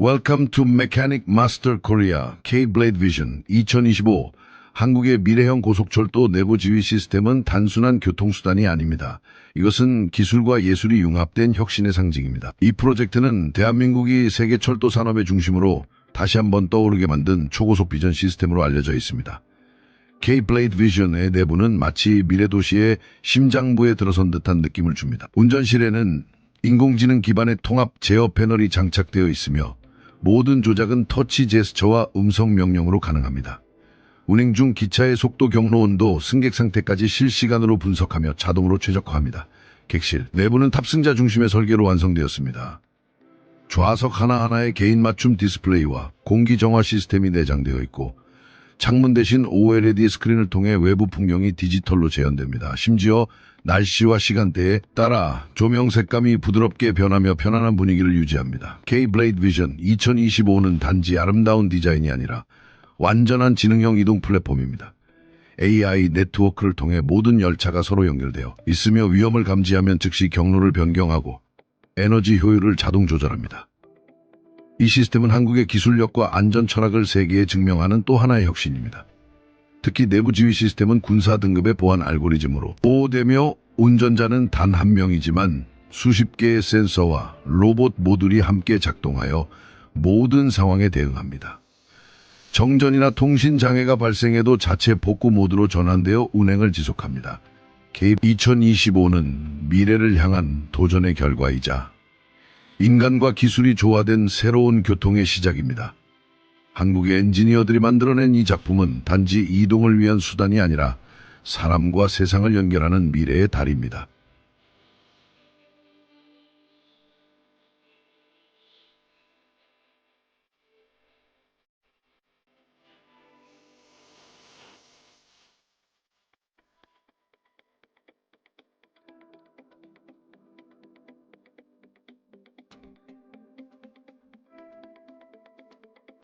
Welcome to Mechanic Master Korea K-Blade Vision 2025 한국의 미래형 고속철도 내부 지휘 시스템은 단순한 교통수단이 아닙니다. 이것은 기술과 예술이 융합된 혁신의 상징입니다. 이 프로젝트는 대한민국이 세계 철도 산업의 중심으로 다시 한번 떠오르게 만든 초고속 비전 시스템으로 알려져 있습니다. K-Blade Vision의 내부는 마치 미래 도시의 심장부에 들어선 듯한 느낌을 줍니다. 운전실에는 인공지능 기반의 통합 제어 패널이 장착되어 있으며 모든 조작은 터치 제스처와 음성 명령으로 가능합니다. 운행 중 기차의 속도, 경로, 온도, 승객 상태까지 실시간으로 분석하며 자동으로 최적화합니다. 객실 내부는 탑승자 중심의 설계로 완성되었습니다. 좌석 하나하나에 개인 맞춤 디스플레이와 공기 정화 시스템이 내장되어 있고 창문 대신 OLED 스크린을 통해 외부 풍경이 디지털로 재현됩니다. 심지어 날씨와 시간대에 따라 조명 색감이 부드럽게 변하며 편안한 분위기를 유지합니다. K-Blade Vision 2025는 단지 아름다운 디자인이 아니라 완전한 지능형 이동 플랫폼입니다. AI 네트워크를 통해 모든 열차가 서로 연결되어 있으며 위험을 감지하면 즉시 경로를 변경하고 에너지 효율을 자동 조절합니다. 이 시스템은 한국의 기술력과 안전 철학을 세계에 증명하는 또 하나의 혁신입니다. 특히 내부 지휘 시스템은 군사 등급의 보안 알고리즘으로 보호되며 운전자는 단 한 명이지만 수십 개의 센서와 로봇 모듈이 함께 작동하여 모든 상황에 대응합니다. 정전이나 통신 장애가 발생해도 자체 복구 모드로 전환되어 운행을 지속합니다. 개입 2025는 미래를 향한 도전의 결과이자 인간과 기술이 조화된 새로운 교통의 시작입니다. 한국의 엔지니어들이 만들어낸 이 작품은 단지 이동을 위한 수단이 아니라 사람과 세상을 연결하는 미래의 달입니다.